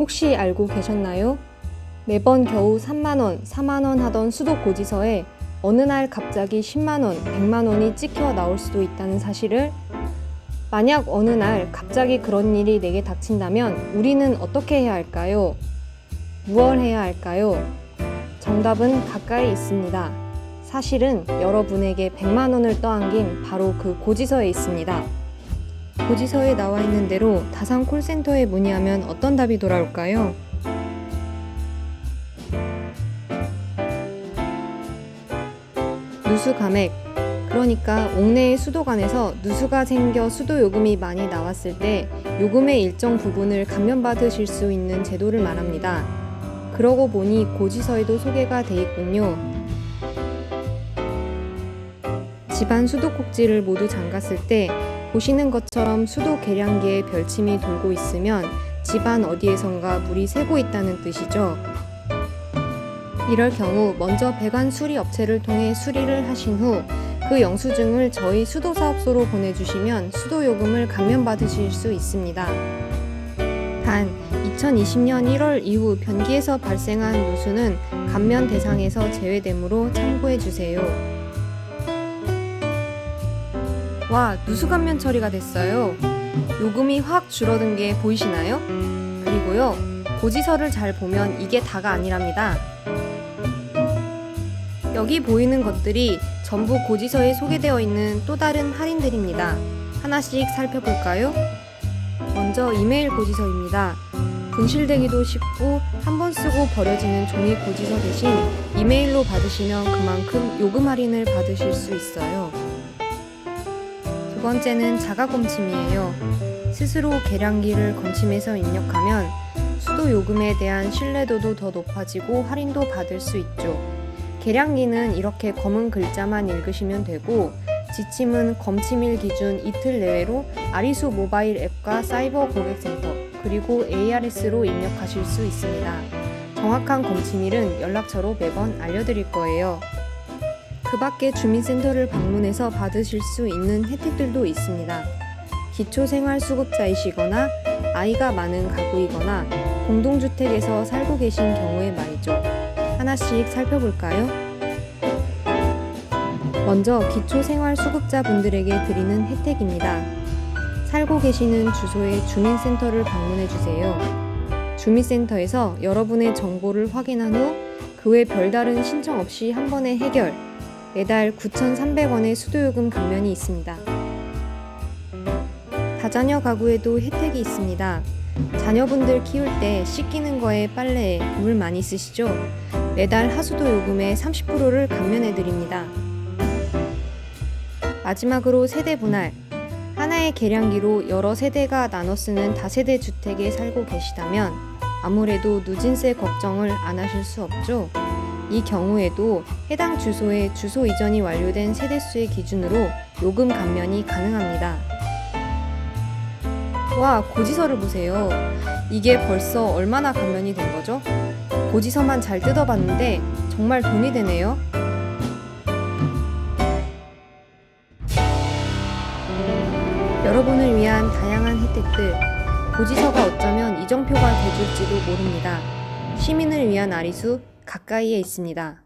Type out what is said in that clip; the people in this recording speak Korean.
혹시 알고 계셨나요? 매번 겨우 3만원, 4만원 하던 수도 고지서에 어느 날 갑자기 10만원, 100만원이 찍혀 나올 수도 있다는 사실을 만약 어느 날 갑자기 그런 일이 내게 닥친다면 우리는 어떻게 해야 할까요? 무얼 해야 할까요? 정답은 가까이 있습니다. 사실은 여러분에게 100만 원을 떠안긴 바로 그 고지서에 있습니다. 고지서에 나와 있는 대로 다산 콜센터에 문의하면 어떤 답이 돌아올까요? 누수 감액. 그러니까 옥내의 수도관에서 누수가 생겨 수도 요금이 많이 나왔을 때 요금의 일정 부분을 감면받으실 수 있는 제도를 말합니다. 그러고 보니 고지서에도 소개가 돼 있군요. 집안 수도꼭지를 모두 잠갔을 때 보시는 것처럼 수도 계량기에 별침이 돌고 있으면 집안 어디에선가 물이 새고 있다는 뜻이죠. 이럴 경우 먼저 배관 수리 업체를 통해 수리를 하신 후 그 영수증을 저희 수도사업소로 보내주시면 수도요금을 감면받으실 수 있습니다. 단 2020년 1월 이후 변기에서 발생한 누수는 감면 대상에서 제외되므로 참고해 주세요. 와, 누수 감면 처리가 됐어요. 요금이 확 줄어든 게 보이시나요? 그리고요, 고지서를 잘 보면 이게 다가 아니랍니다. 여기 보이는 것들이 전부 고지서에 소개되어 있는 또 다른 할인들입니다. 하나씩 살펴볼까요? 먼저 이메일 고지서입니다. 분실되기도 쉽고 한 번 쓰고 버려지는 종이 고지서 대신 이메일로 받으시면 그만큼 요금 할인을 받으실 수 있어요. 두 번째는 자가 검침이에요. 스스로 계량기를 검침해서 입력하면 수도 요금에 대한 신뢰도도 더 높아지고 할인도 받을 수 있죠. 계량기는 이렇게 검은 글자만 읽으시면 되고 지침은 검침일 기준 이틀 내외로 아리수 모바일 앱과 사이버 고객센터 그리고 ARS로 입력하실 수 있습니다. 정확한 검침일은 연락처로 매번 알려드릴 거예요. 그 밖에 주민센터를 방문해서 받으실 수 있는 혜택들도 있습니다. 기초생활수급자이시거나 아이가 많은 가구이거나 공동주택에서 살고 계신 경우의 말이죠. 하나씩 살펴볼까요? 먼저 기초생활수급자분들에게 드리는 혜택입니다. 살고 계시는 주소의 주민센터를 방문해 주세요. 주민센터에서 여러분의 정보를 확인한 후 그 외 별다른 신청 없이 한 번에 해결. 매달 9,300원의 수도요금 감면이 있습니다. 다자녀 가구에도 혜택이 있습니다. 자녀분들 키울 때 씻기는 거에 빨래에 물 많이 쓰시죠? 매달 하수도 요금의 30%를 감면해 드립니다. 마지막으로 세대 분할. 하나의 계량기로 여러 세대가 나눠 쓰는 다세대 주택에 살고 계시다면 아무래도 누진세 걱정을 안 하실 수 없죠. 이 경우에도 해당 주소에 주소 이전이 완료된 세대수의 기준으로 요금 감면이 가능합니다. 와, 고지서를 보세요. 이게 벌써 얼마나 감면이 된 거죠? 고지서만 잘 뜯어봤는데 정말 돈이 되네요. 여러분을 위한 다양한 혜택들, 고지서가 어쩌면 이정표가 돼줄지도 모릅니다. 시민을 위한 아리수 가까이에 있습니다.